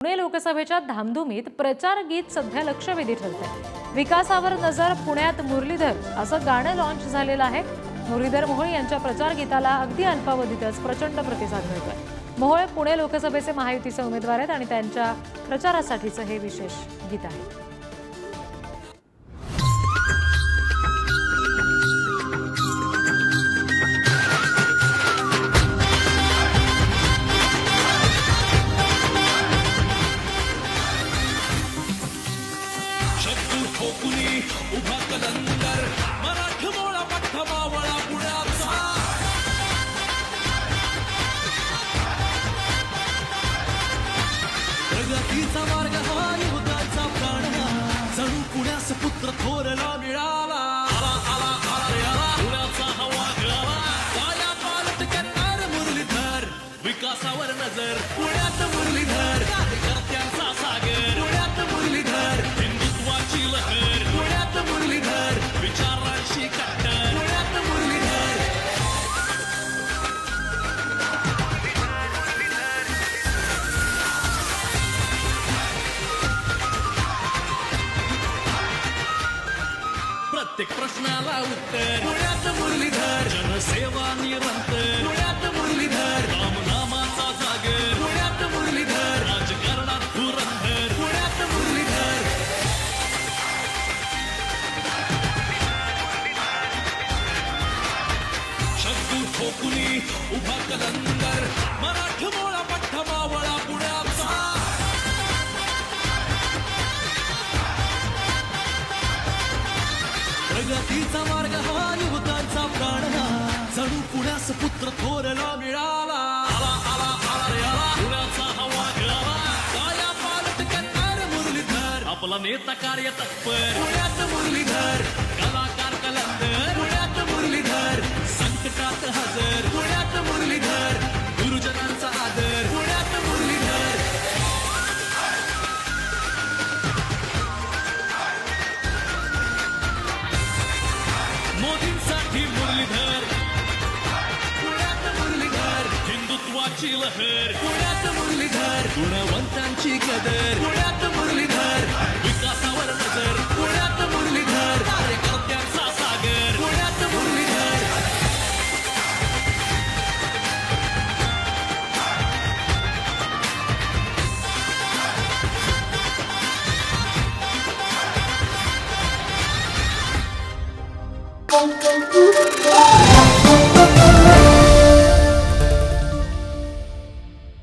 पुणे लोकसभेच्या धामधुमीत प्रचार गीत सध्या लक्षवेधी ठरत आहे विकासावर नजर पुण्यात मुरलीधर असं गाणं लॉन्च झालेलं आहे. मुरलीधर मोहोळ यांच्या प्रचार गीताला अगदी अल्पावधीतच प्रचंड प्रतिसाद मिळतोय. मोहोळ पुणे लोकसभेचे महायुतीचे उमेदवार आहेत आणि त्यांच्या प्रचारासाठीचं हे विशेष गीत आहे. ठोकुनी उभा कलंदर मराठमोळा पठ्ठमावळा पुण्याचा. प्रगतीचा मार्ग हा युद्धाचा प्राण जणू पुण्यास पुत्र थोरला मिळाला आला आला आला पुण्याचा हवा मिळाला काया पालट करणार मुरलीधर विकासावर नजर पुण्यात प्रत्येक प्रश्नाला उत्तर. पुण्यात मुरलीधर. जनसेवा निरंतर. पुण्यात मुरलीधर. रामनामाचा जागर. पुण्यात मुरलीधर. राजकारणात धुरंधर पुण्यात मुरलीधर. शब्दू ठोकुनी उभा कलंदर. मराठमोळा पठ्ठमावळा. प्रगतीचा मार्ग हा युवकांचा प्राण जणू पुण्यास पुत्र थोरला मिळाला आला आला आला रे आला पुण्याचा हवा मिळाला काया पालट करणार मुरलीधर. आपला नेता कार्य तत्पर पुण्यात मुरलीधर. कलाकार कलंदर पुण्यात मुरलीधर. संकटात हजर. मुरलीधर. पुण्यात मुरलीधर हिंदुत्वाची लहर. पुण्यात मुरलीधर. गुणवंतांची कदर